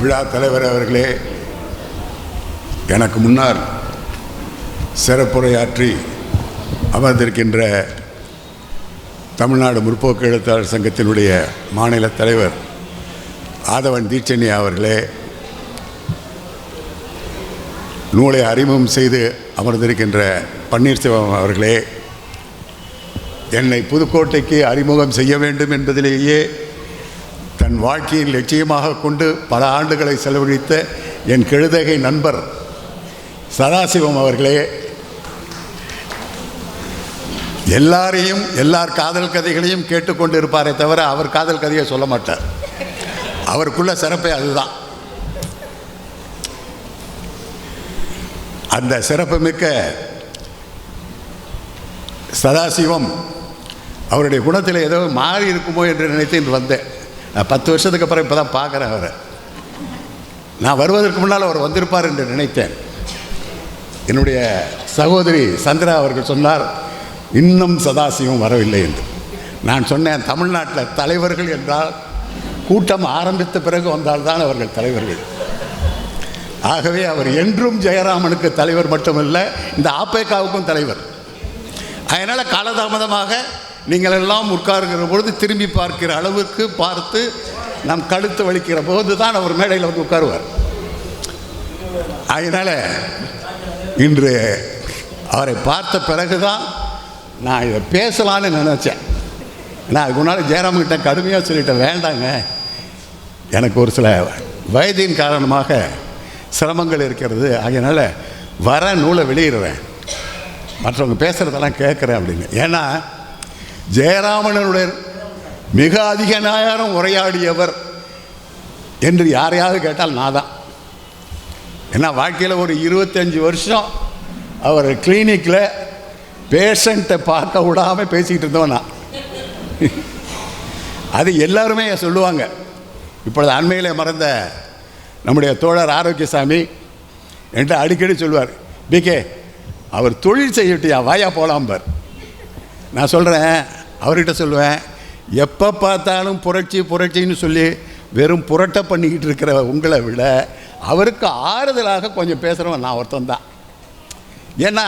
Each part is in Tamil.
விழா தலைவர் அவர்களே எனக்கு முன்னால் சிறப்புரையாற்றி அமர்ந்திருக்கின்ற தமிழ்நாடு முற்போக்கு எழுத்தாளர் சங்கத்தினுடைய மாநில தலைவர் ஆதவன் தீட்சணி அவர்களே நூலை அறிமுகம் செய்து அமர்ந்திருக்கின்ற பன்னீர்செல்வம் அவர்களே என்னை புதுக்கோட்டைக்கு அறிமுகம் செய்ய வேண்டும் என்பதிலேயே என் வாழ்க்கையின் லட்சியமாக கொண்டு பல ஆண்டுகளை செலவழித்த என் கெழுதகை நண்பர் சதாசிவம் அவர்களே எல்லாரையும் எல்லார் காதல் கதைகளையும் கேட்டுக்கொண்டு இருப்பாரே தவிர அவர் காதல் கதையை சொல்ல மாட்டார். அவருக்குள்ள சிறப்பே அதுதான். அந்த சிறப்புமிக்க சதாசிவம் அவருடைய குணத்தில் ஏதோ மாறி இருக்குமோ என்று நினைத்து இன்று வந்தேன். நான் பத்து வருஷத்துக்கு அப்புறம் இப்போ தான் பார்க்குறேன் அவரை. நான் வருவதற்கு முன்னால் அவர் வந்திருப்பார் என்று நினைத்தேன். என்னுடைய சகோதரி சந்திரா அவர்கள் சொன்னார் இன்னும் சதாசிவம் வரவில்லை என்று. நான் சொன்னேன் தமிழ்நாட்டில் தலைவர்கள் என்றால் கூட்டம் ஆரம்பித்த பிறகு வந்தால்தான் அவர்கள் தலைவர்கள். ஆகவே அவர் என்றும் ஜெயராமனுக்கு தலைவர் மட்டுமல்ல இந்த ஆப்பேக்காவுக்கும் தலைவர். அதனால் காலதாமதமாக நீங்கள் எல்லாம் உட்காருங்கிற பொழுது திரும்பி பார்க்கிற அளவுக்கு பார்த்து நம் கழுத்து வலிக்கிற போது தான் அவர் மேடையில் வந்து உட்காருவார். அதனால் இன்று அவரை பார்த்த பிறகு தான் நான் இதை பேசலான்னு நினச்சேன். நான் அதுக்கு முன்னால் ஜெயராமன்கிட்ட கடுமையாக சொல்லிட்டேன் வேண்டாங்க. எனக்கு ஒரு சில வயதின் காரணமாக சிரமங்கள் இருக்கிறது. அதனால் வர நூலை வெளியிடுறேன். மற்றவங்க பேசுகிறதெல்லாம் கேட்குறேன் அப்படின்னு. ஏன்னா ஜெயராமனுடைய மிக அதிக நேரம் உரையாடியவர் என்று யாரையாவது கேட்டால் நான் தான் ஏன்னா வாழ்க்கையில் ஒரு இருபத்தஞ்சி வருஷம் அவர் கிளினிக்கில் பேஷண்ட்டை பார்க்க விடாமல் பேசிக்கிட்டு இருந்தோம் நான். அது எல்லாருமே சொல்லுவாங்க. இப்பொழுது அண்மையில் மறந்த நம்முடைய தோழர் ஆரோக்கியசாமி என்கிட்ட அடிக்கடி சொல்லுவார் பிகே அவர் தொழில் செய்யட்டியா? வாயா போலாம்பார். நான் சொல்கிறேன் அவர்கிட்ட சொல்லுவேன் எப்போ பார்த்தாலும் புரட்சி புரட்சின்னு சொல்லி வெறும் புரட்டை பண்ணிக்கிட்டு இருக்கிற உங்களை விட அவருக்கு ஆறுதலாக கொஞ்சம் பேசுகிறவன் நான் ஒருத்தன் தான் ஏன்னா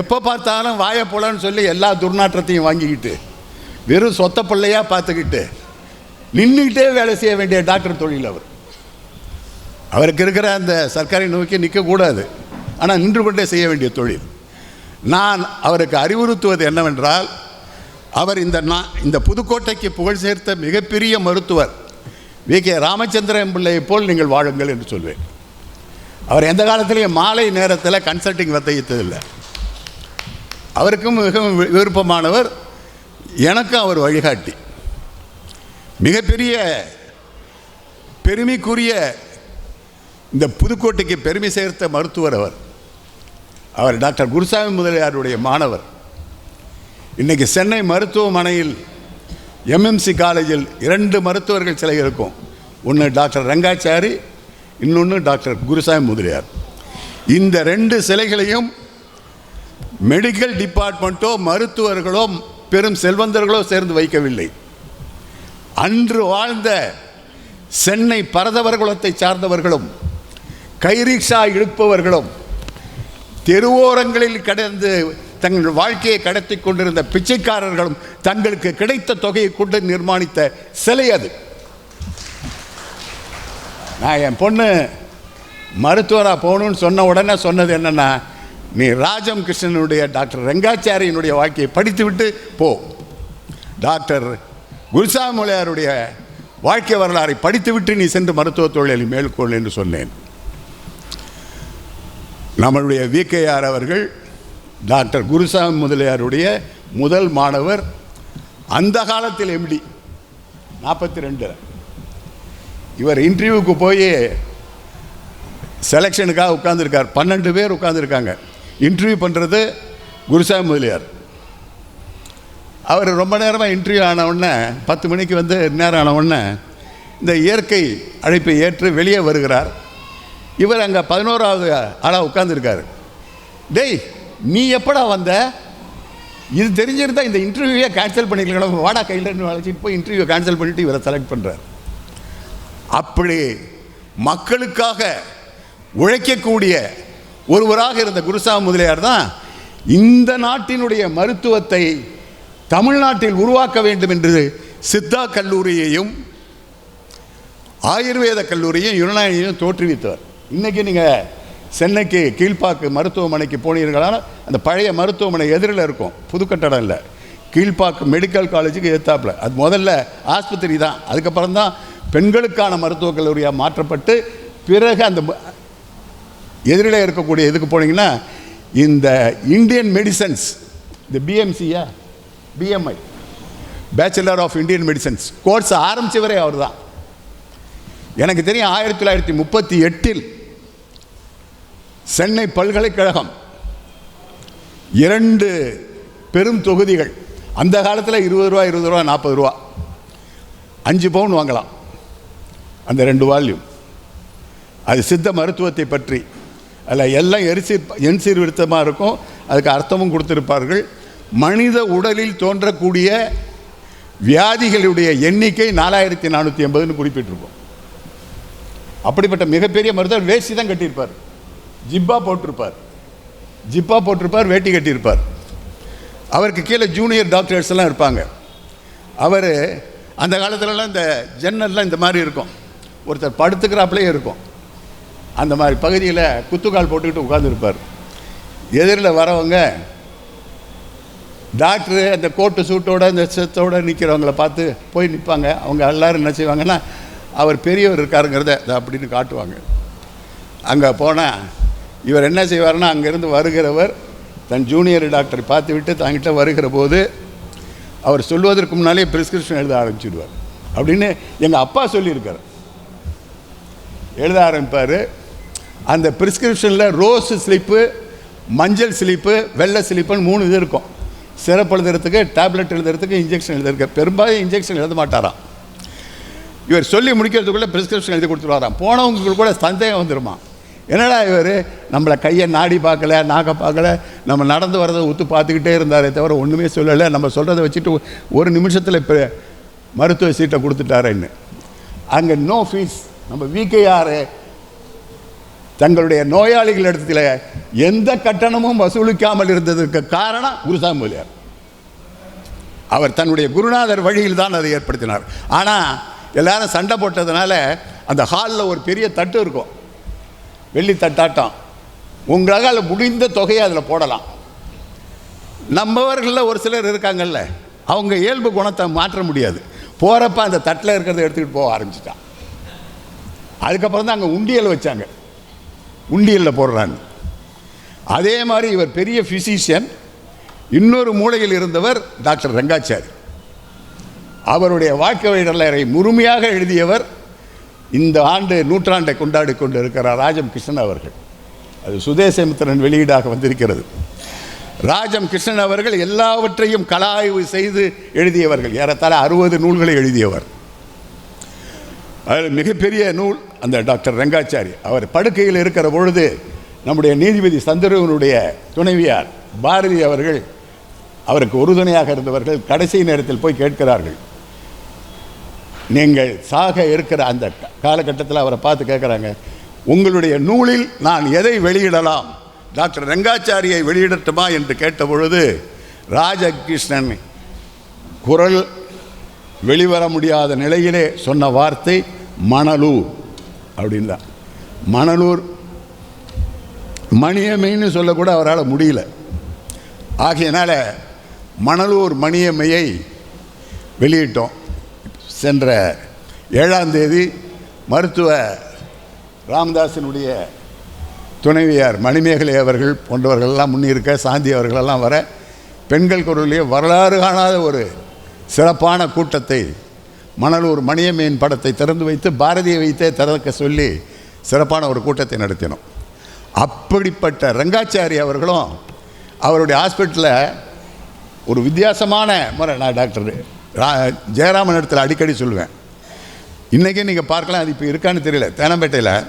எப்போ பார்த்தாலும் வாயை போலன்னு சொல்லி எல்லா துர்நாற்றத்தையும் வாங்கிக்கிட்டு வெறும் சொத்த பிள்ளையாக பார்த்துக்கிட்டு நின்றுக்கிட்டே வேலை செய்ய வேண்டிய டாக்டர் தொழில் அவர். அவருக்கு இருக்கிற அந்த சர்க்காரை நோக்கி நிற்கக்கூடாது ஆனால் நின்று கொண்டே செய்ய வேண்டிய தொழில். நான் அவருக்கு அறிவுறுத்துவது என்னவென்றால் அவர் இந்த நான் இந்த புதுக்கோட்டைக்கு புகழ் சேர்த்த மிகப்பெரிய மருத்துவர் வி. கே. ராமச்சந்திரன் பிள்ளையை போல் நீங்கள் வாழுங்கள் என்று சொல்வேன். அவர் எந்த காலத்திலையும் மாலை நேரத்தில் கன்சல்டிங் வத்தையித்ததில்லை அவருக்கும் மிகவும் வி- விருப்பமானவர் எனக்கும் அவர் வழிகாட்டி. மிகப்பெரிய பெருமைக்குரிய இந்த புதுக்கோட்டைக்கு பெருமை சேர்த்த மருத்துவர் அவர். அவர் டாக்டர் குருசாமி முதலியாருடைய மாணவர். இன்றைக்கி சென்னை மருத்துவமனையில் எம்எம்சி காலேஜில் இரண்டு மருத்துவர்கள் சிலை இருக்கும். ஒன்று டாக்டர் ரங்காச்சாரி இன்னொன்று டாக்டர் குருசாமி முதலியார். இந்த ரெண்டு சிலைகளையும் மெடிக்கல் டிபார்ட்மெண்ட்டோ மருத்துவர்களோ பெரும் செல்வந்தர்களோ சேர்ந்து வைக்கவில்லை. அன்று வாழ்ந்த சென்னை பரதவர்குலத்தை சார்ந்தவர்களும் கைரிக்ஷா இழுப்பவர்களும் தெருவோரங்களில் கடந்து தங்கள் வாழ்க்கையை கடத்தி கொண்டிருந்த பிச்சைக்காரர்களும் தங்களுக்கு கிடைத்த தொகையை கொண்டு நிர்மாணித்த சிலை அது. நான் என் பொண்ணு மருத்துவராக போகணும்னு சொன்ன உடனே சொன்னது என்னென்னா நீ ராஜம் கிருஷ்ணனுடைய டாக்டர் ரெங்காச்சாரியினுடைய வாழ்க்கையை படித்துவிட்டு போ. டாக்டர் குருசாமிளையாருடைய வாழ்க்கை வரலாறை படித்துவிட்டு நீ சென்று மருத்துவ தொழிலை மேற்கொள் என்று சொன்னேன். நம்மளுடைய விகேஆர் அவர்கள் டாக்டர் குருசாமி முதலியாருடைய முதல் மாணவர் அந்த காலத்தில் எம்டி நாற்பத்தி ரெண்டில் இவர் இன்டர்வியூக்கு போய் செலெக்ஷனுக்காக உட்காந்துருக்கார் பன்னெண்டு பேர் உட்காந்துருக்காங்க இன்டர்வியூ பண்ணுறது குருசாமி முதலியார். அவர் ரொம்ப நேரமாக இன்டர்வியூ ஆனவுடனே பத்து மணிக்கு வந்து நேரம் ஆனவுடனே இந்த இயற்கை அழைப்பை ஏற்று வெளியே வருகிறார். இவர் அங்கே பதினோராவது ஆளாக உட்காந்துருக்காரு டேய் நீ எப்படா வந்த? இது தெரிஞ்சிருந்தால் இந்த இன்டர்வியூவே கேன்சல் பண்ணிக்கலாம் வாடா கையில் அழைச்சிட்டு போய் இன்டர்வியூ கேன்சல் பண்ணிட்டு இவரை செலக்ட் பண்ணுறார் அப்படி மக்களுக்காக உழைக்கக்கூடிய ஒருவராக இருந்த குருசாமி முதலியார் தான் இந்த நாட்டினுடைய மருத்துவத்தை தமிழ்நாட்டில் உருவாக்க வேண்டும் என்று சித்தா கல்லூரியையும் ஆயுர்வேத கல்லூரியையும் யுனானியையும் தோற்றுவித்தவர். இன்றைக்கி நீங்கள் சென்னைக்கு கீழ்ப்பாக்கு மருத்துவமனைக்கு போனீர்களால் அந்த பழைய மருத்துவமனை எதிரில் இருக்கும். புது கட்டடம் இல்லை. கீழ்ப்பாக்கு மெடிக்கல் காலேஜுக்கு எத்தாப்புல அது முதல்ல ஆஸ்பத்திரி தான். அதுக்கப்புறம் தான் பெண்களுக்கான மருத்துவக் கல்லூரியாக மாற்றப்பட்டு பிறகு அந்த எதிரில் இருக்கக்கூடிய இதுக்கு போனீங்கன்னா இந்த இந்தியன் மெடிசன்ஸ் இந்த பிஎம்சியா BMI bachelor of Indian medicines course ஆரம்பித்தவரே அவர் தான் எனக்கு தெரியும் ஆயிரத்தி தொள்ளாயிரத்தி முப்பத்தி எட்டில் சென்னை பல்கலைக்கழகம். இரண்டு பெரும் தொகுதிகள். அந்த காலத்தில் இருபது ரூபா இருபது ரூபா நாற்பது ரூபா. அஞ்சு பவுன் வாங்கலாம். அந்த ரெண்டு வால்யூம். அது சித்த மருத்துவத்தை பற்றி. அதில் எல்லாம் எரிசீர் எண் சீர்விருத்தமாக இருக்கும். அதுக்கு அர்த்தமும் கொடுத்துருப்பார்கள். மனித உடலில் தோன்றக்கூடிய வியாதிகளுடைய எண்ணிக்கை நாலாயிரத்தி நானூற்றி எண்பதுன்னு குறிப்பிட்டிருப்போம். அப்படிப்பட்ட மிகப்பெரிய மருத்துவர் வேஷ்டி தான் கட்டியிருப்பார். ஜிப்பா போட்டிருப்பார். ஜிப்பா போட்டிருப்பார் வேட்டி கட்டியிருப்பார். அவருக்கு கீழே ஜூனியர் டாக்டர்ஸ் எல்லாம் இருப்பாங்க. அவர் அந்த காலத்துலலாம் இந்த ஜன்னல்லாம் இந்த மாதிரி இருக்கும். ஒருத்தர் படுத்துக்கிறாப்புலேயே இருக்கும். அந்த மாதிரி பகுதியில் குத்துக்கால் போட்டுக்கிட்டு உட்காந்துருப்பார் எதிரில் வரவங்க டாக்டரு அந்த கோட்டு சூட்டோட இந்த செத்தோட நிற்கிறவங்கள பார்த்து போய் நிற்பாங்க அவங்க எல்லாரும் என்ன செய்வாங்கன்னா அவர் பெரியவர் இருக்காருங்கிறத அப்படின்னு காட்டுவாங்க. அங்கே போனால் இவர் என்ன செய்வார்னா அங்கேருந்து வருகிறவர் தன் ஜூனியர் டாக்டரை பார்த்துவிட்டு தங்கிட்ட வருகிற போது அவர் சொல்வதற்கு முன்னாலே ப்ரிஸ்கிரிப்ஷன் எழுத ஆரம்பிச்சிடுவார். அப்படின்னு எங்கள் அப்பா சொல்லியிருக்கார். எழுத ஆரம்பிப்பார். அந்த ப்ரிஸ்கிரிப்ஷனில் ரோஸ் ஸ்லிப்பு மஞ்சள் ஸ்லிப்பு வெள்ளை ஸ்லிப்புன்னு மூணு இது இருக்கும். சிறப்பு எழுதுறதுக்கு டேப்லெட் எழுதுறதுக்கு இன்ஜெக்ஷன் எழுதுறதுக்கு பெரும்பாலும் இன்ஜெக்ஷன் எழுத மாட்டாராம். இவர் சொல்லி முடிக்கிறதுக்குள்ளே ப்ரிஸ்கிரிப்ஷன் எழுதி கொடுத்துருவாராம். போனவங்களுக்கு கூட சந்தேகம் வந்துருமா என்னடா இவர்? நம்மளை கையை நாடி பார்க்கல நாக்க பார்க்கல நம்ம நடந்து வரதை ஊற்று பார்த்துக்கிட்டே இருந்தாரே தவிர ஒன்றுமே சொல்லலை. நம்ம சொல்கிறத வச்சுட்டு ஒரு நிமிஷத்தில் இப்போ மருத்துவ சீட்டை கொடுத்துட்டாருன்னு அங்கே நோ ஃபீஸ் நம்ம விகேஆர் தங்களுடைய நோயாளிகள் இடத்துல எந்த கட்டணமும் வசூலிக்காமல் இருந்ததற்கு காரணம் குருசாமி முதலியார் அவர் தன்னுடைய குருநாதர் வழியில் தான் அதை ஏற்படுத்தினார். ஆனால் எல்லாரும் சண்டை போட்டதுனால அந்த ஹாலில் ஒரு பெரிய தட்டு இருக்கும். வெள்ளி தட்டாட்டம் உங்களால் முடிந்த தொகையை அதில் போடலாம். நம்மவர்களில் ஒரு சிலர் இருக்காங்கல்ல அவங்க இயல்பு குணத்தை மாற்ற முடியாது. போகிறப்ப அந்த தட்டில் இருக்கிறத எடுத்துக்கிட்டு போக ஆரம்பிச்சிட்டான். அதுக்கப்புறம் தான் அங்கே உண்டியல் வச்சாங்க. உண்டியலில் போடுறாங்க. அதே மாதிரி இவர் பெரிய ஃபிசிஷியன் இன்னொரு மூலையில் இருந்தவர் டாக்டர் ரங்காச்சாரி. அவருடைய வாழ்க்கை வரலாறை முழுமையாக எழுதியவர் இந்த ஆண்டு நூற்றாண்டை கொண்டாடி கொண்டு இருக்கிறார் ராஜம் கிருஷ்ணன் அவர்கள். அது சுதேசமித்திரன் வெளியீடாக வந்திருக்கிறது. ராஜம் கிருஷ்ணன் அவர்கள் எல்லாவற்றையும் கலாய்வு செய்து எழுதியவர்கள். ஏறத்தாழ அறுபது நூல்களை எழுதியவர். அதில் மிகப்பெரிய நூல் அந்த டாக்டர் ரங்காச்சாரி. அவர் படுக்கையில் இருக்கிற பொழுது நம்முடைய நீதிபதி சந்திரவனுடைய துணைவியார் பாரதி அவர்கள் அவருக்கு உறுதுணையாக இருந்தவர்கள் கடைசி நேரத்தில் போய் கேட்கிறார்கள். நீங்கள் சாக இருக்கிற அந்த காலகட்டத்தில் அவரை பார்த்து கேட்குறாங்க உங்களுடைய நூலில் நான் எதை வெளியிடலாம்? டாக்டர் ரங்காச்சாரியை வெளியிடட்டுமா? என்று கேட்ட பொழுது ராஜகிருஷ்ணன் குரல் வெளிவர முடியாத நிலையிலே சொன்ன வார்த்தை மணலூர் அப்படின்னா மணலூர் மணியமைன்னு சொல்லக்கூட அவரால் முடியல. ஆகையினால மணலூர் மணியம்மையை வெளியிட்டோம். சென்ற ஏழாம் தேதி மருத்துவ ராமதாசனுடைய துணைவியார் மணிமேகலை அவர்கள் போன்றவர்களெல்லாம் முன்னிருக்க சாந்தி அவர்களெல்லாம் வர பெண்கள் குரலிலே வரலாறு காணாத ஒரு சிறப்பான கூட்டத்தை மணலூர் மணியம்மையின் படத்தை திறந்து வைத்து பாரதியை வைத்தே திறக்க சொல்லி சிறப்பான ஒரு கூட்டத்தை நடத்தினோம். அப்படிப்பட்ட ரங்காச்சாரி அவர்களும் அவருடைய ஹாஸ்பிட்டலில் ஒரு வித்தியாசமான முறை நான் டாக்டர் ஜெயராமன் இடத்துல அடிக்கடி சொல்லுவேன். இன்றைக்கே நீங்கள் பார்க்கலாம் அது இப்போ இருக்கான்னு தெரியல. தேனம்பேட்டையில்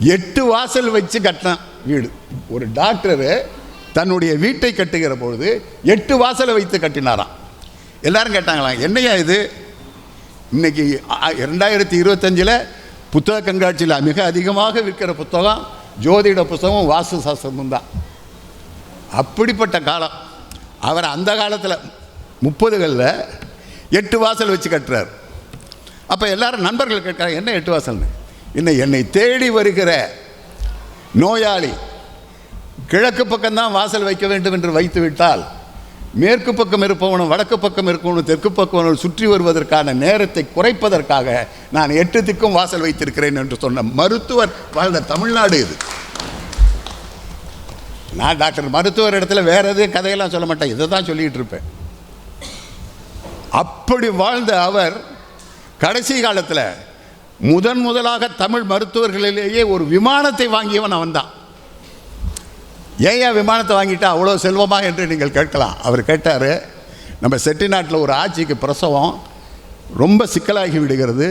எட்டு வாசல் வச்சு கட்டினான் வீடு. ஒரு டாக்டரு தன்னுடைய வீட்டை கட்டுகிற பொழுது எட்டு வாசலை வைத்து கட்டினாராம். எல்லாரும் கேட்டாங்களாம் என்னையா இது? இன்னைக்கு அ- ரெண்டாயிரத்தி இருபத்தஞ்சில் புத்தக கண்காட்சியில் மிக அதிகமாக விற்கிற புத்தகம் ஜோதிட புத்தகம் வாஸ்து சாஸ்திரமும் தான் அப்படிப்பட்ட காலம். அவர் அந்த காலத்தில் முப்பதுகளில் எட்டு வாசல் வச்சு கட்டுறார். அப்போ எல்லாரும் நண்பர்கள் கேட்குறாங்க என்ன எட்டு வாசல்னு? இன்னும் என்னை தேடி வருகிற நோயாளி கிழக்கு பக்கம்தான் வாசல் வைக்க வேண்டும் என்று வைத்து விட்டால் மேற்கு பக்கம் இருப்பவனும் வடக்கு பக்கம் இருப்பவனும் தெற்கு பக்கம் சுற்றி வருவதற்கான நேரத்தை குறைப்பதற்காக நான் எட்டு திக்கும் வாசல் வைத்திருக்கிறேன் என்று சொன்ன மருத்துவர் வாழ்ந்த தமிழ்நாடு இது. நான் டாக்டர் மருத்துவர் இடத்துல வேறு எதுவும் கதையெல்லாம் சொல்ல மாட்டேன் இதை தான் சொல்லிகிட்டு இருப்பேன். அப்படி வாழ்ந்த அவர் கடைசி காலத்தில் முதன் முதலாக தமிழ் மருத்துவர்களிலேயே ஒரு விமானத்தை வாங்கியவன் அவன் தான் ஏன் விமானத்தை வாங்கிட்டா அவ்வளோ செல்வமா என்று நீங்கள் கேட்கலாம். அவர் கேட்டார் நம்ம செட்டிநாட்டில் ஒரு ஆட்சிக்கு பிரசவம் ரொம்ப சிக்கலாகி விடுகிறது.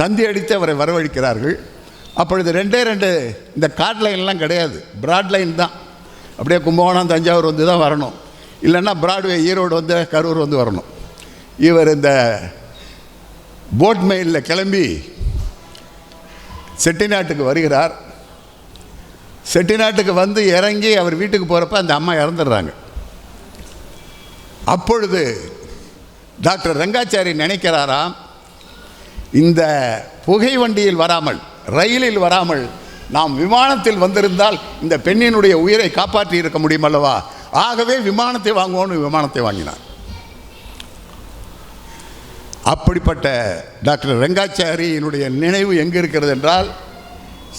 தந்தி அடித்து அவரை வரவழைக்கிறார்கள். அப்பொழுது ரெண்டே ரெண்டு இந்த காட் லைன்லாம் கிடையாது. பிராட் லைன் தான். அப்படியே கும்பகோணம் தஞ்சாவூர் வந்து தான் வரணும். இல்லைன்னா பிராட்வே ஈரோடு வந்து கரூர் வந்து வரணும். இவர் இந்த போட் மெயிலில் கிளம்பி செட்டிநாட்டுக்கு வருகிறார். செட்டிநாட்டுக்கு வந்து இறங்கி அவர் வீட்டுக்கு போகிறப்ப அந்த அம்மா இறந்துடுறாங்க. அப்பொழுது டாக்டர் ரங்காச்சாரி நினைக்கிறாராம் இந்த புகை வண்டியில் வராமல் ரயிலில் வராமல் நாம் விமானத்தில் வந்திருந்தால் இந்த பெண்ணினுடைய உயிரை காப்பாற்றி இருக்க முடியும் அல்லவா ஆகவே விமானத்தை வாங்குவோன்னு விமானத்தை வாங்கினார் அப்படிப்பட்ட டாக்டர் ரங்காச்சாரியினுடைய நினைவு எங்கே இருக்கிறது என்றால்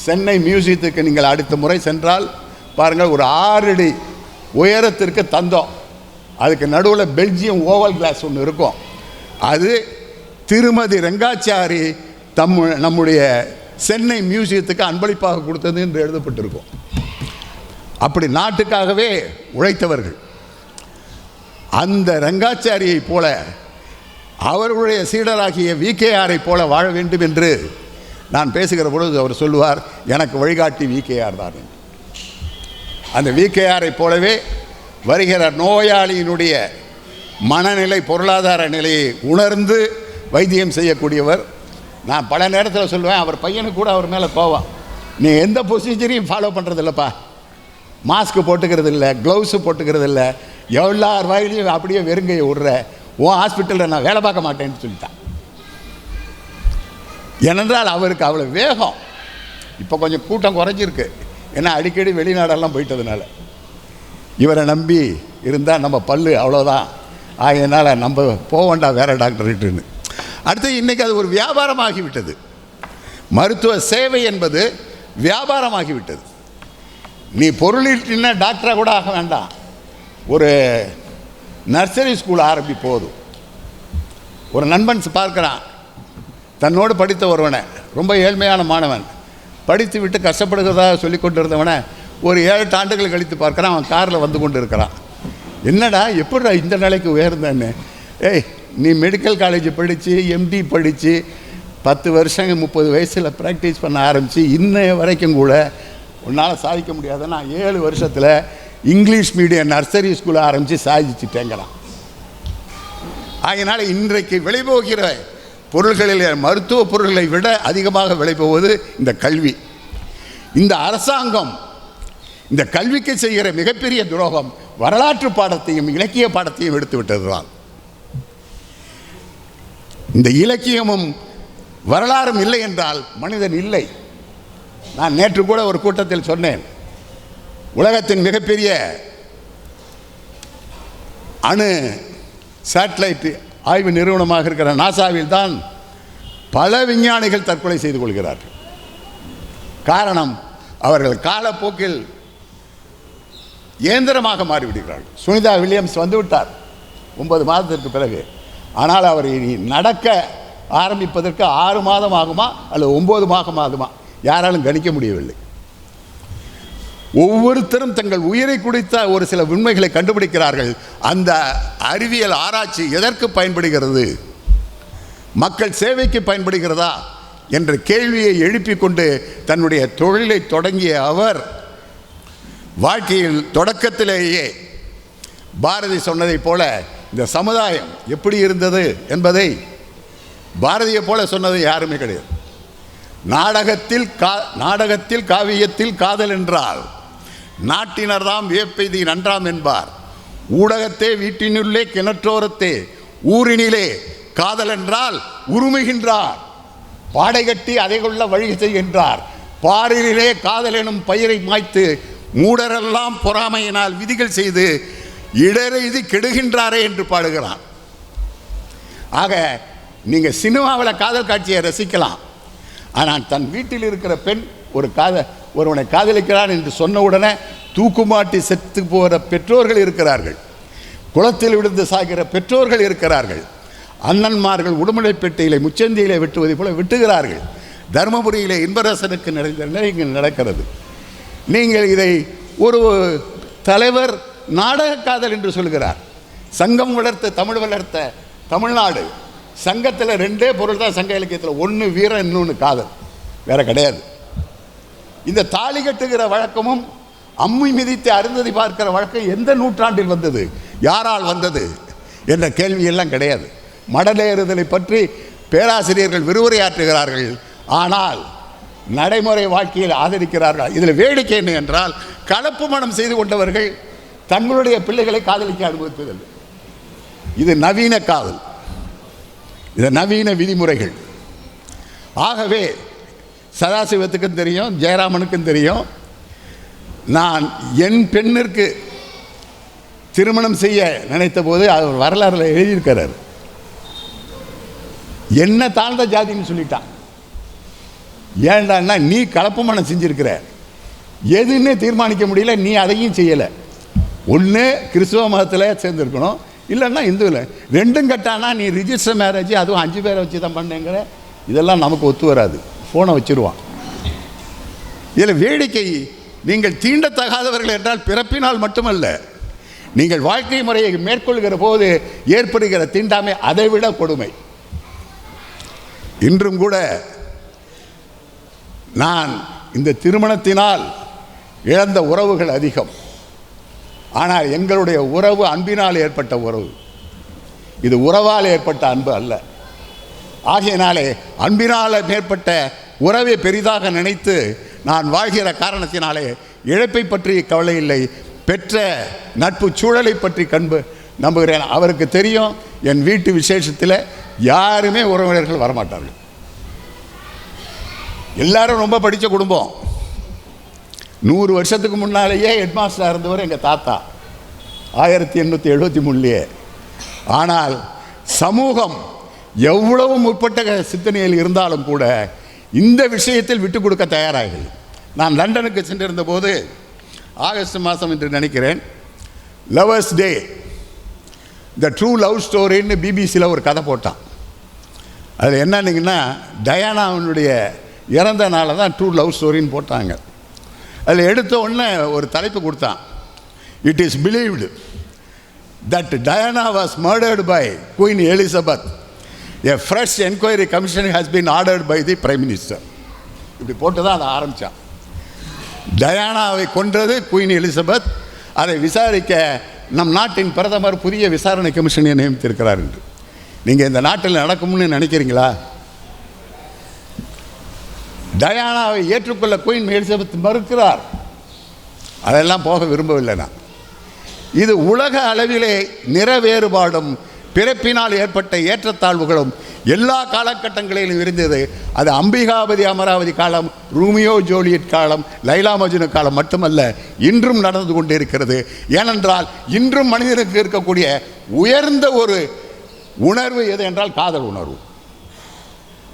சென்னை மியூசியத்துக்கு நீங்கள் அடுத்த முறை சென்றால் பாருங்கள் ஒரு ஆறு அடி உயரத்திற்கு தந்தோம். அதுக்கு நடுவில் பெல்ஜியம் ஓவல் கிளாஸ் ஒன்று இருக்கும். அது திருமதி ரெங்காச்சாரி தம் நம்முடைய சென்னை மியூசியத்துக்கு அன்பளிப்பாக கொடுத்தது என்று எழுதப்பட்டிருக்கும். அப்படி நாட்டுக்காகவே உழைத்தவர்கள். அந்த ரங்காச்சாரியை போல அவர்களுடைய சீடராகிய விகேஆரை போல வாழ வேண்டும் என்று நான் பேசுகிற பொழுது அவர் சொல்லுவார் எனக்கு வழிகாட்டி விகேஆர் தான். அந்த விகேஆரை போலவே வருகிற நோயாளியினுடைய மனநிலை பொருளாதார நிலையை உணர்ந்து வைத்தியம் செய்யக்கூடியவர். நான் பல நேரத்தில் சொல்லுவேன் அவர் பையனுக்கு கூட அவர் மேலே கோவம் நீ எந்த ப்ரொசீஜரையும் ஃபாலோ பண்ணுறதில்லப்பா மாஸ்க் போட்டுக்கிறது இல்லை க்ளவுஸு போட்டுக்கிறது இல்லை எல்லார் வாயிலையும் அப்படியே வெறுங்கையை விடுற உன் ஹாஸ்பிட்டலில் நான் வேலை பார்க்க மாட்டேன்னு சொல்லிட்டான் ஏனென்றால் அவருக்கு அவ்வளோ வேகம். இப்போ கொஞ்சம் கூட்டம் குறைஞ்சிருக்கு. ஏன்னா அடிக்கடி வெளிநாடெல்லாம் போயிட்டதுனால. இவரை நம்பி இருந்தால் நம்ம பல்லு அவ்வளோதான் ஆகையினால நம்ம போக வேண்டாம் வேறு டாக்டர்கிட்டன்னு அடுத்து இன்றைக்கி அது ஒரு வியாபாரமாகிவிட்டது. மருத்துவ சேவை என்பது வியாபாரமாகிவிட்டது. நீ பொருளீட்டின டாக்டராக கூட ஆக வேண்டாம். ஒரு நர்சரி ஸ்கூல் ஆரம்பி போதும். ஒரு நண்பன் பார்க்குறான். தன்னோடு படித்த ஒருவனை ரொம்ப ஏழ்மையான மாணவன். படித்து விட்டு கஷ்டப்படுகிறதா சொல்லி கொண்டு இருந்தவனை ஒரு ஏழு எட்டு ஆண்டுகள் கழித்து பார்க்குறான். அவன் காரில் வந்து கொண்டு இருக்கிறான் என்னடா எப்படிடா இந்த நிலைக்கு உயர்ந்தேன்னு? ஏய் நீ மெடிக்கல் காலேஜ் படித்து எம்டி படித்து பத்து வருஷங்க முப்பது வயசில் ப்ராக்டிஸ் பண்ண ஆரம்பித்து இன்னைய வரைக்கும் கூட உன்னால் சாதிக்க முடியாத நான் ஏழு வருஷத்தில் இங்கிலீஷ் மீடியம் நர்சரி ஸ்கூலை ஆரம்பித்து சாதிச்சுட்டேங்கிறான் அதனால் இன்றைக்கு விளைபோகிற பொருள்களில் மருத்துவ பொருள்களை விட அதிகமாக விளைபோவது இந்த கல்வி. இந்த அரசாங்கம் இந்த கல்விக்கு செய்கிற மிகப்பெரிய துரோகம் வரலாற்று பாடத்தையும் இலக்கிய பாடத்தையும் எடுத்து விட்டதுதான். இந்த இலக்கியமும் வரலாறும் இல்லை என்றால் மனிதன் இல்லை. நான் நேற்று கூட ஒரு கூட்டத்தில் சொன்னேன். உலகத்தின் மிகப்பெரிய அணு சேட்டலைட் ஆய்வு நிறுவனமாக இருக்கிற நாசாவில் தான் பல விஞ்ஞானிகள் தற்கொலை செய்து கொள்கிறார்கள். காரணம் அவர்கள் காலப்போக்கில் இயந்திரமாக மாறிவிடுகிறார்கள். சுனிதா வில்லியம்ஸ் வந்துவிட்டார் ஒன்பது மாதத்திற்கு பிறகு. ஆனால் அவர் இனி நடக்க ஆரம்பிப்பதற்கு ஆறு மாதம் ஆகுமா அல்லது ஒம்பது மாதம் ஆகுமா? யாராலும் கணிக்க முடியவில்லை. ஒவ்வொருத்தரும் தங்கள் உயிரை குடித்த ஒரு சில உண்மைகளை கண்டுபிடிக்கிறார்கள். அந்த அறிவியல் ஆராய்ச்சி எதற்கு பயன்படுகிறது? மக்கள் சேவைக்கு பயன்படுகிறதா? என்ற கேள்வியை எழுப்பிக் கொண்டு தன்னுடைய தொழிலை தொடங்கிய அவர் வாழ்க்கையில் தொடக்கத்திலேயே பாரதி சொன்னதைப் போல இந்த சமுதாயம் எப்படி இருந்தது என்பதை பாரதியை போல சொன்னது யாருமே கிடையாது. நாடகத்தில் கா நாடகத்தில் காவியத்தில் காதல் என்றால் நாட்டினர்தாம் வியப்பெய்தி நன்றாம் என்பார். ஊடகத்தே வீட்டினுள்ளே கிணற்றோரத்தே ஊரினிலே காதல் என்றால் உருமுகின்றார். பாடை கட்டி அதை கொள்ள வழி செய்கின்றார். பாரிலே காதல் எனும் பயிரை மாய்த்து மூடரெல்லாம் பொறாமையினால் விதிகள் செய்து இடரெய்தி கெடுகின்றாரே என்று பாடுகிறான் ஆக நீங்கள் சினிமாவில் காதல் காட்சியை ரசிக்கலாம். ஆனால் தன் வீட்டில் இருக்கிற பெண் ஒரு காதல் ஒருவனை காதலிக்கிறான் என்று சொன்ன உடனே தூக்குமாட்டி செத்து போகிற பெற்றோர்கள் இருக்கிறார்கள். குளத்தில் விழுந்து சாகிற பெற்றோர்கள் இருக்கிறார்கள். அண்ணன்மார்கள் உடுமலைப்பேட்டையிலே முச்சந்தியிலே வெட்டுவதை போல வெட்டுகிறார்கள். தருமபுரியிலே இன்பரசனுக்கு நடந்த நிலை இங்கு நடக்கிறது. நீங்கள் இதை ஒரு தலைவர் நாடக காதல் என்று சொல்கிறார். சங்கம் வளர்த்த தமிழ் வளர்த்த தமிழ்நாடு சங்கத்தில் ரெண்டே பொருள் தான் சங்க இலக்கியத்தில் ஒன்று வீரம் இன்னொன்று காதல். வேறு கிடையாது. இந்த தாலி கட்டுகிற வழக்கமும் அம்மி மிதித்து அருந்ததி பார்க்கிற வழக்கம் எந்த நூற்றாண்டில் வந்தது? யாரால் வந்தது? என்ற கேள்வியெல்லாம் கிடையாது. மடலேறுதலை பற்றி பேராசிரியர்கள் விரிவுரையாற்றுகிறார்கள். ஆனால் நடைமுறை வாழ்க்கையில் ஆதரிக்கிறார்கள். இதில் வேடிக்கை என்ன என்றால் கலப்பு மனம் செய்து கொண்டவர்கள் தங்களுடைய பிள்ளைகளை காதலிக்க அனுமதிப்பதில்லை. இது நவீன காதல். இது நவீன விதிமுறைகள். ஆகவே சதாசிவத்துக்கும் தெரியும் ஜெயராமனுக்கும் தெரியும். நான் என் பெண்ணிற்கு திருமணம் செய்ய நினைத்த போது அவர் வரலாறுல எழுதியிருக்கிறார். என்ன தாழ்ந்த ஜாதின்னு சொல்லிட்டான். ஏன்டான்னா நீ கலப்பு மனம் செஞ்சிருக்கிற. எதுன்னு தீர்மானிக்க முடியல நீ அதையும் செய்யலை. ஒன்று கிறிஸ்துவ மதத்தில் சேர்ந்துருக்கணும். இல்லைன்னா இந்துவில் ரெண்டும் கட்டானா நீ ரிஜிஸ்டர் மேரேஜ் அதுவும் அஞ்சு பேரை வச்சு தான் பண்ணுங்கிற. இதெல்லாம் நமக்கு ஒத்து வராது. ஃபோனை வச்சிருவான். இதில் வேடிக்கை நீங்கள் தீண்டத்தகாதவர்கள் என்றால் பிறப்பினால் மட்டுமல்ல நீங்கள் வாழ்க்கை முறையை மேற்கொள்கிற போது ஏற்படுகிற தீண்டாமை அதைவிட கொடுமை. இன்றும் கூட நான் இந்த திருமணத்தினால் இழந்த உறவுகள் அதிகம். ஆனால் எங்களுடைய உறவு அன்பினால் ஏற்பட்ட உறவு. இது உறவால் ஏற்பட்ட அன்பு அல்ல. ஆகையினாலே அன்பினால் மேற்பட்ட உறவை பெரிதாக நினைத்து நான் வாழ்கிற காரணத்தினாலே இழப்பை பற்றி கவலை இல்லை பெற்ற நட்பு சூழலை பற்றி கண்பு நம்புகிறேன். அவருக்கு தெரியும் என் வீட்டு விசேஷத்தில் யாருமே உறவினர்கள் வரமாட்டார்கள். எல்லாரும் ரொம்ப படித்த குடும்பம். நூறு வருஷத்துக்கு முன்னாலேயே ஹெட்மாஸ்டராக இருந்தவர் எங்கள் தாத்தா. ஆயிரத்தி எண்ணூற்றி எழுபத்தி மூணுலேயே. ஆனால் சமூகம் எவ்வளவு முற்பட்ட சிந்தனையில் இருந்தாலும் கூட இந்த விஷயத்தில் விட்டு கொடுக்க தயாராகிறது நான் லண்டனுக்கு சென்றிருந்த போது ஆகஸ்ட் மாதம் என்று நினைக்கிறேன் lovers day the true love ஸ்டோரின்னு பிபிசியில் ஒரு கதை போட்டான். அதில் என்னன்னிங்கன்னா டயானாவினுடைய இறந்த நாளை தான் ட்ரூ லவ் ஸ்டோரின்னு போட்டாங்க. அதில் எடுத்த உடனே ஒரு தலைப்பு கொடுத்தான். It is believed that Diana was murdered by Queen Elizabeth a fresh enquiry commission has been ordered by the prime minister இப்படி போட்டு தான் அதை ஆரம்பித்தான் டயானாவை கொன்றது குயின் எலிசபெத் அதை விசாரிக்க நம் நாட்டின் பிரதமர் புதிய விசாரணை கமிஷனை நியமித்திருக்கிறார் என்று. நீங்கள் இந்த நாட்டில் நடக்கும்னு நினைக்கிறீங்களா? டயானாவை ஏற்றுக்கொள்ள குயின் எலிசபெத் மறுக்கிறார். அதெல்லாம் போக விரும்பவில்லை நான். இது உலக அளவிலே நிற வேறுபாடும் பிறப்பினால் ஏற்பட்ட ஏற்றத்தாழ்வுகளும் எல்லா காலகட்டங்களிலும் இருந்தது. அது அம்பிகாபதி அமராவதி காலம் ரூமியோ ஜோலியட் காலம் லைலா மஜ்னு காலம் மட்டுமல்ல இன்றும் நடந்து கொண்டிருக்கிறது. ஏனென்றால் இன்றும் மனிதனுக்கு இருக்கக்கூடிய உயர்ந்த ஒரு உணர்வு எது என்றால் காதல் உணர்வு.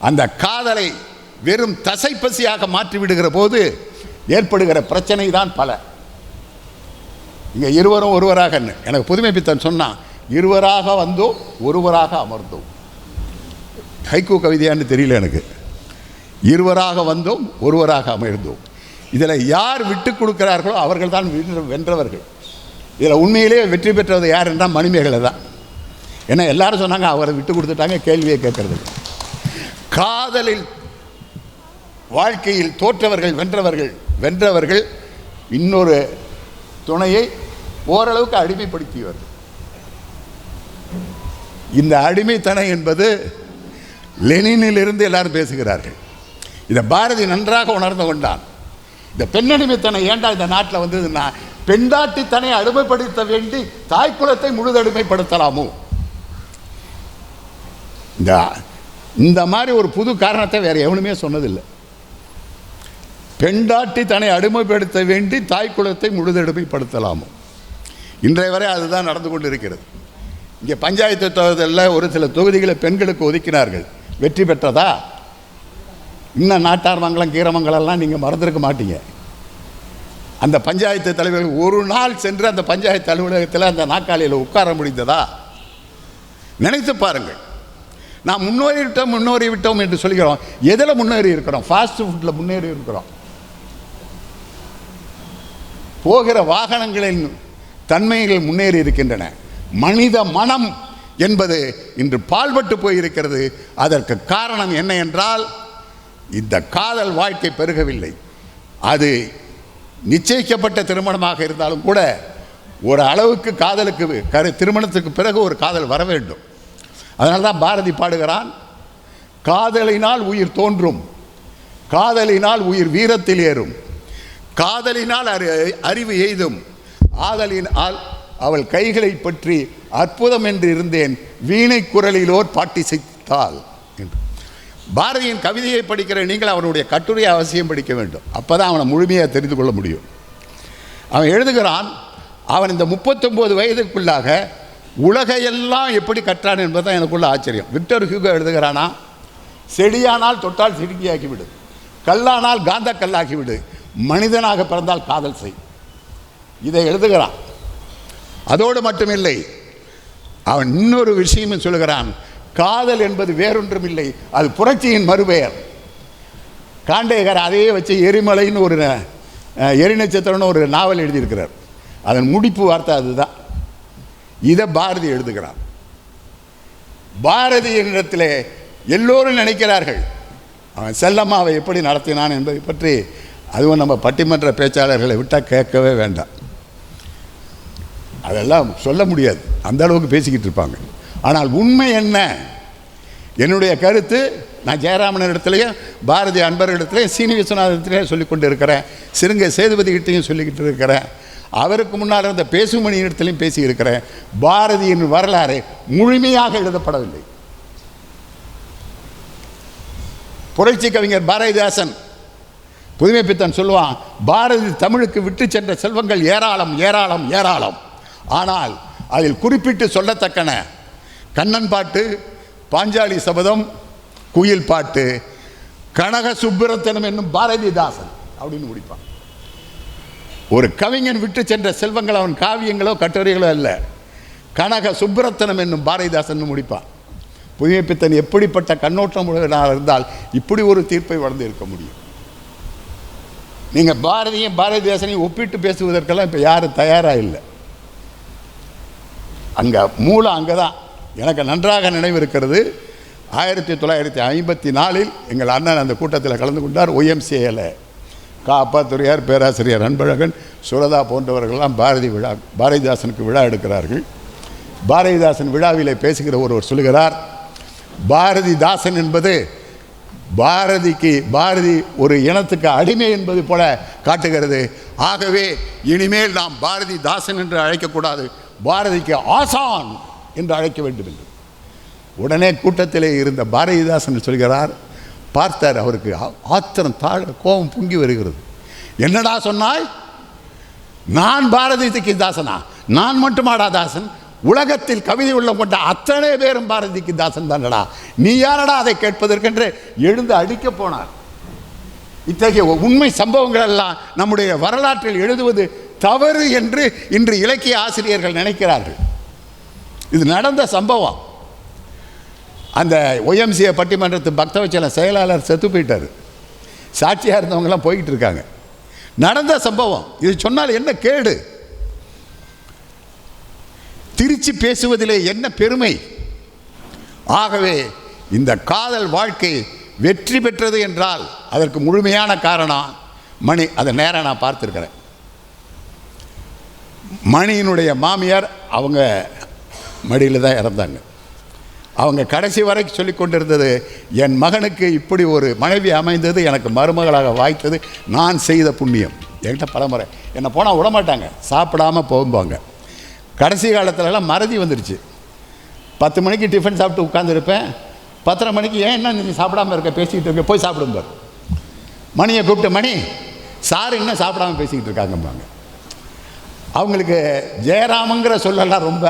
அந்த காதலை வெறும் தசைப்பசியாக மாற்றிவிடுகிற போது ஏற்படுகிற பிரச்சனை தான் பல. இங்கே இருவரும் ஒருவராக எனக்கு புதுமை பித்தன் சொன்னான் இருவராக வந்தோம் ஒருவராக அமர்ந்தோம். ஹைக்கோ கவிதையான்னு தெரியல எனக்கு. இருவராக வந்தோம் ஒருவராக அமர்ந்தோம். இதில் யார் விட்டு கொடுக்கிறார்களோ அவர்கள் தான் வென்றவர்கள். இதில் உண்மையிலேயே வெற்றி பெற்றது யார் என்றால் மணிமேகலை தான். ஏன்னா எல்லாரும் சொன்னாங்க அவரை விட்டு கொடுத்துட்டாங்க கேள்வியை கேட்கறது காதலில் வாழ்க்கையில் தோற்றவர்கள் வென்றவர்கள் வென்றவர்கள் இன்னொரு துணையை ஓரளவுக்கு அடிமைப்படுத்தியவர்கள் இந்த அடிமைத்தனம் என்பது லெனினிலிருந்து எல்லாரும் பேசுகிறார்கள். இதை பாரதி நன்றாக உணர்ந்து கொண்டான். இந்த பெண்ணடிமைத்தனம் ஏண்டா இந்த நாட்டில் வந்ததுன்னா பெண்டாட்டித்தனை அடிமைப்படுத்த வேண்டி தாய்க்குலத்தை முழுதடிமைப்படுத்தலாமோ இந்த இந்த மாதிரி ஒரு புது காரணத்தை வேற எவனுமே சொன்னதில்லை. பெண்டாட்டி தன்னை அடிமைப்படுத்த வேண்டி தாய்க்குலத்தை முழுதடிமைப்படுத்தலாமோ இன்றைய வரை அதுதான் நடந்து கொண்டு இருக்கிறது இங்கே பஞ்சாயத்து தேர்தலில் ஒரு சில தொகுதிகளை பெண்களுக்கு ஒதுக்கினார்கள். வெற்றி பெற்றதா? இன்னும் நாட்டார் மங்கலம் கீரமங்கலம்லாம் நீங்கள் மறந்துருக்க மாட்டீங்க. அந்த பஞ்சாயத்து தலைவர்கள் ஒரு நாள் சென்று அந்த பஞ்சாயத்து அலுவலகத்தில் அந்த நாற்காலியில் உட்கார முடிந்ததா? நினைத்து பாருங்கள். நாம் முன்னேறி விட்டோம் முன்னேறி விட்டோம் என்று சொல்கிறோம். எதில் முன்னேறி இருக்கிறோம்? ஃபாஸ்ட் ஃபுட்டில் முன்னேறி இருக்கிறோம். போகிற வாகனங்களின் தன்மைகள் முன்னேறி இருக்கின்றன. மனித மனம் என்பது இன்று பால்பட்டு போயிருக்கிறது. அதற்கு காரணம் என்ன என்றால் இந்த காதல் வாழ்க்கை பெருகவில்லை. அது நிச்சயிக்கப்பட்ட திருமணமாக இருந்தாலும் கூட ஒரு அளவுக்கு காதலுக்கு கரு திருமணத்துக்கு பிறகு ஒரு காதல் வர வேண்டும். அதனால தான் பாரதி பாடுகிறான் காதலினால் உயிர் தோன்றும் காதலினால் உயிர் வீரத்தில் ஏறும் காதலினால் அறி அறிவு எய்தும் ஆதலினால் அவள் கைகளை பற்றி அற்புதம் என்று இருந்தேன். வீணை குரலிலோர் பாட்டி செய்தாள் என்று. பாரதியின் கவிதையை படிக்கிற நீங்கள் அவனுடைய கட்டுரை அவசியம் படிக்க வேண்டும். அப்போ தான் அவனை முழுமையாக தெரிந்து கொள்ள முடியும். அவன் எழுதுகிறான் அவன் இந்த முப்பத்தொம்போது வயதுக்குள்ளாக உலகையெல்லாம் எப்படி கற்றான் என்பதுதான் எனக்குள்ள ஆச்சரியம். விக்டர் ஹியூகோ எழுதுகிறானா செடியானால் தொட்டால் சிடுங்கியாக்கி விடு கல்லானால் காந்த கல்லாக்கி விடு மனிதனாக பிறந்தால் காதல் செய். இதை எழுதுகிறான். அதோடு மட்டுமில்லை அவன் இன்னொரு விஷயமும் சொல்லுகிறான். காதல் என்பது வேறொன்றும் இல்லை அது புரட்சியின் மறுபெயர். காண்டேகர் அதையே வச்சு எரிமலைன்னு ஒரு எரிநட்சத்திரம்னு எரி நட்சத்திரம்னு ஒரு நாவல் எழுதியிருக்கிறார். அதன் முடிப்பு வார்த்தை அதுதான். இதை பாரதி எழுதுகிறார் பாரதியினிடத்தில் எல்லோரும் நினைக்கிறார்கள் அவன் செல்லம்மாவை எப்படி நடத்தினான் என்பதை பற்றி. அதுவும் நம்ம பட்டிமன்ற பேச்சாளர்களை விட்டால் கேட்கவே வேண்டாம். அதெல்லாம் சொல்ல முடியாது. அந்த அளவுக்கு பேசிக்கிட்டு இருப்பாங்க. ஆனால் உண்மை என்ன? என்னுடைய கருத்து நான் ஜெயராமன் இடத்துலையும் பாரதி அன்பர்களிடத்துலையும் சீனி சொல்லிக்கொண்டு இருக்கிறேன். சிறுங்க சேதுபதிகிட்டையும் சொல்லிக்கிட்டு இருக்கிறேன். அவருக்கு முன்னால் இருந்த பேசுமணி இடத்துலையும் பேசியிருக்கிறேன் பாரதியின் வரலாறு முழுமையாக எழுதப்படவில்லை. புரட்சி கவிஞர் பாரதிதாசன் புதுமை பித்தன் சொல்லுவான் பாரதி தமிழுக்கு விட்டு சென்ற செல்வங்கள் ஏராளம் ஏராளம் ஏராளம். ஆனால் அதில் குறிப்பிட்டு சொல்லத்தக்கன கண்ணன் பாட்டு பாஞ்சாலி சபதம் குயில் பாட்டு கனக சுப்பிரத்தனம் என்னும் பாரதிதாசன் அப்படின்னு முடிப்பான். ஒரு கவிஞன் விட்டு சென்ற செல்வங்கள் அவன் காவியங்களோ கட்டுரைகளோ அல்ல. கனக சுப்பிரத்தனம் என்னும் பாரதிதாசன் முடிப்பான். புதுமை பித்தன் எப்படிப்பட்ட கண்ணோட்டம் உள்ளவனாக இருந்தால் இப்படி ஒரு தீர்ப்பை வளர்ந்து இருக்க முடியும். நீங்கள் பாரதியும் பாரதிதாசனையும் ஒப்பிட்டு பேசுவதற்கெல்லாம் இப்போ யாரும் தயாராக இல்லை. அங்கே மூலம் அங்கே தான் எனக்கு நன்றாக நினைவு இருக்கிறது ஆயிரத்தி தொள்ளாயிரத்தி ஐம்பத்தி நாலில் எங்கள் அண்ணன் அந்த கூட்டத்தில் கலந்து கொண்டார். ஒய்எம்சிஏல கா அப்பாத்துறையார் பேராசிரியர் அன்பழகன் சுரதா போன்றவர்கள்லாம் பாரதி விழா பாரதிதாசனுக்கு விழா எடுக்கிறார்கள். பாரதிதாசன் விழாவிலே பேசுகிற ஒருவர் சொல்லுகிறார் பாரதிதாசன் என்பது பாரதிக்கு பாரதி ஒரு இனத்துக்கு அடிமை என்பது போல காட்டுகிறது. ஆகவே இனிமேல் நாம் பாரதிதாசன் என்று அழைக்கக்கூடாது. பாரதிக்கு ஆசான் என்று அழைக்க வேண்டும் என்று உடனே கூட்டத்திலே இருந்த பாரதிதாசன் சொல்கிறார் பார்த்தார் அவருக்கு ஆ- ஆத்திரம் தாழ கோபம் பொங்கி வருகிறது. என்னடா சொன்னாய்? நான் பாரதிக்கு தாசனா? நான் மட்டுமாடா தாசன்? உலகத்தில் கவிதை உள்ள கொண்ட அத்தனை பேரும் பாரதிக்கு தாசன் தானடா? நீ யாரடா அதை கேட்பதற்கென்று எழுந்து அடிக்க போனார். இத்தகைய உண்மை சம்பவங்கள் எல்லாம் நம்முடைய வரலாற்றில் எழுதுவது தவறு என்று இன்று இலக்கிய ஆசிரியர்கள் நினைக்கிறார்கள். இது நடந்த சம்பவம். அந்த ஒய்எம்சிஏ பட்டிமன்றத்து பக்தவச்சல செயலாளர் செத்து போயிட்டார். சாட்சியாக இருந்தவங்கலாம் போய்கிட்டு இருக்காங்க. நடந்த சம்பவம். இது சொன்னால் என்ன கேடு? திருச்சி பேசுவதிலே என்ன பெருமை? ஆகவே இந்த காதல் வாழ்க்கை வெற்றி பெற்றது என்றால் அதற்கு முழுமையான காரணம். மணி அதை நேராக நான் பார்த்துருக்கிறேன். மணியினுடைய மாமியார் அவங்க மடியில் தான் இறந்தாங்க. அவங்க கடைசி வரைக்கும் சொல்லி கொண்டிருந்தது என் மகனுக்கு இப்படி ஒரு மனைவி அமைந்தது எனக்கு மருமகளாக வாய்த்தது நான் செய்த புண்ணியம். என்கிட்ட பலமுறை என்னை போனால் விடமாட்டாங்க சாப்பிடாம போகும்பாங்க. கடைசி காலத்துலலாம் மறதி வந்துடுச்சு பத்து மணிக்கு டிஃபன் சாப்பிட்டு உட்காந்துருப்பேன் பத்தரை மணிக்கு ஏன் என்ன நீ சாப்பிடாம இருக்க? பேசிக்கிட்டு இருக்க போய் சாப்பிடும்பார். மணியை கூப்பிட்டு மணி சார் இன்னும் சாப்பிடாம பேசிக்கிட்டு இருக்காங்கம்பாங்க. அவங்களுக்கு ஜெயராமங்கிற சொல்லலாம் ரொம்ப.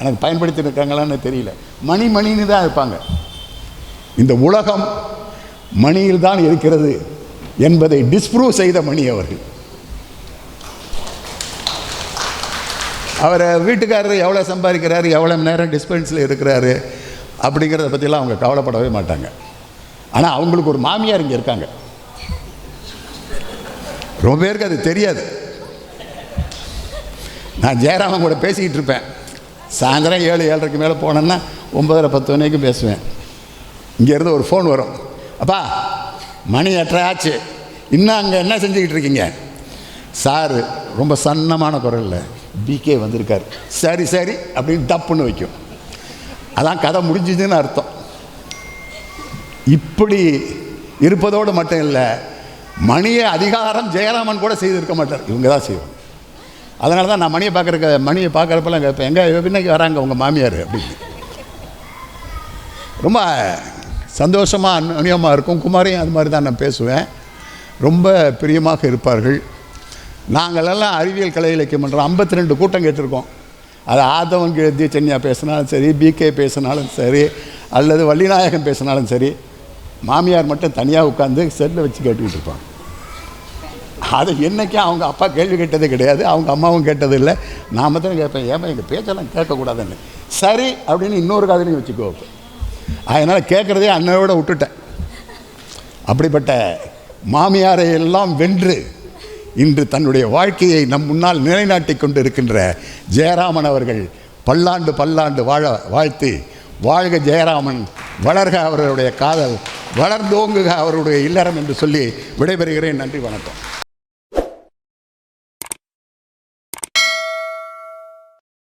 எனக்கு பயன்படுத்தி இருக்காங்களான்னு தெரியல. மணி மணின்னு தான் இருப்பாங்க. இந்த உலகம் மணியில் தான் இருக்கிறது என்பதை டிஸ்ப்ரூவ் செய்த மணி அவர்கள். அவரை வீட்டுக்காரர் எவ்வளோ சம்பாதிக்கிறாரு எவ்வளோ நேரம் டிஸ்பென்ஸில் இருக்கிறாரு அப்படிங்கிறத பற்றிலாம் அவங்க கவலைப்படவே மாட்டாங்க. ஆனால் அவங்களுக்கு ஒரு மாமியார் இங்கே இருக்காங்க. ரொம்ப பேருக்கு அது தெரியாது. நான் ஜெயராமன் கூட பேசிக்கிட்டு இருப்பேன். சாயந்தரம் ஏழு ஏழரைக்கு மேலே போனேன்னா ஒம்பதரை பத்து மணிக்கு பேசுவேன். இங்கேருந்து ஒரு ஃபோன் வரும். அப்பா மணி எட்டரை ஆச்சு. இன்னும் அங்கே என்ன செஞ்சுக்கிட்டு இருக்கீங்க? சார் ரொம்ப சன்னமான குரலில் பிகே வந்திருக்கார். சரி சரி அப்படின்னு டப்புன்னு வைக்கும். அதான் கதை முடிஞ்சுதுன்னு அர்த்தம். இப்படி இருப்பதோடு மட்டும் இல்லை மணியை அதிகாரம் ஜெயராமன் கூட செய்திருக்க மாட்டார். இவங்க தான் செய்வாங்க. அதனால தான் நான் மணியை பார்க்குறக்க மணியை பார்க்குறப்பெல்லாம் கேட்பேன் எங்கே இன்னைக்கு வராங்க உங்கள் மாமியார் அப்படின்னு. ரொம்ப சந்தோஷமாக அந்நியமாக இருக்கும். குமாரையும் அது மாதிரி தான் நான் பேசுவேன். ரொம்ப பிரியமாக இருப்பார்கள். நாங்களெல்லாம் அறிவியல் கலை இலக்கியம் பண்ணுறோம் ஐம்பத்தி ரெண்டு கூட்டம் கேட்டிருக்கோம். அது ஆதவன் கீழத்தி சென்னியா பேசினாலும் சரி பிகே பேசினாலும் சரி அல்லது வள்ளிநாயகம் பேசினாலும் சரி மாமியார் மட்டும் தனியாக உட்காந்து செல்லில் வச்சு கேட்டுக்கிட்டு இருப்பாங்க. அது என்னைக்கும் அவங்க அப்பா கேள்வி கேட்டதே கிடையாது அவங்க அம்மாவும் கேட்டது இல்லை நான் மட்டும் கேட்பேன் ஏமா எங்கள் பேச்செல்லாம் கேட்கக்கூடாதுன்னு. சரி அப்படின்னு இன்னொரு காதலையும் வச்சுக்கோ. அதனால் கேட்குறதே அன்னையோட விட்டுட்டேன். அப்படிப்பட்ட மாமியாரை எல்லாம் வென்று இன்று தன்னுடைய வாழ்க்கையை நம் முன்னால் நிலைநாட்டி கொண்டு இருக்கின்ற ஜெயராமன் அவர்கள் பல்லாண்டு பல்லாண்டு வாழ வாழ்த்தி வாழ்க ஜெயராமன் வளர்க அவர்களுடைய காதல் வளர்ந்தோங்குக அவருடைய இல்லறம் என்று சொல்லி விடைபெறுகிறேன். நன்றி வணக்கம்.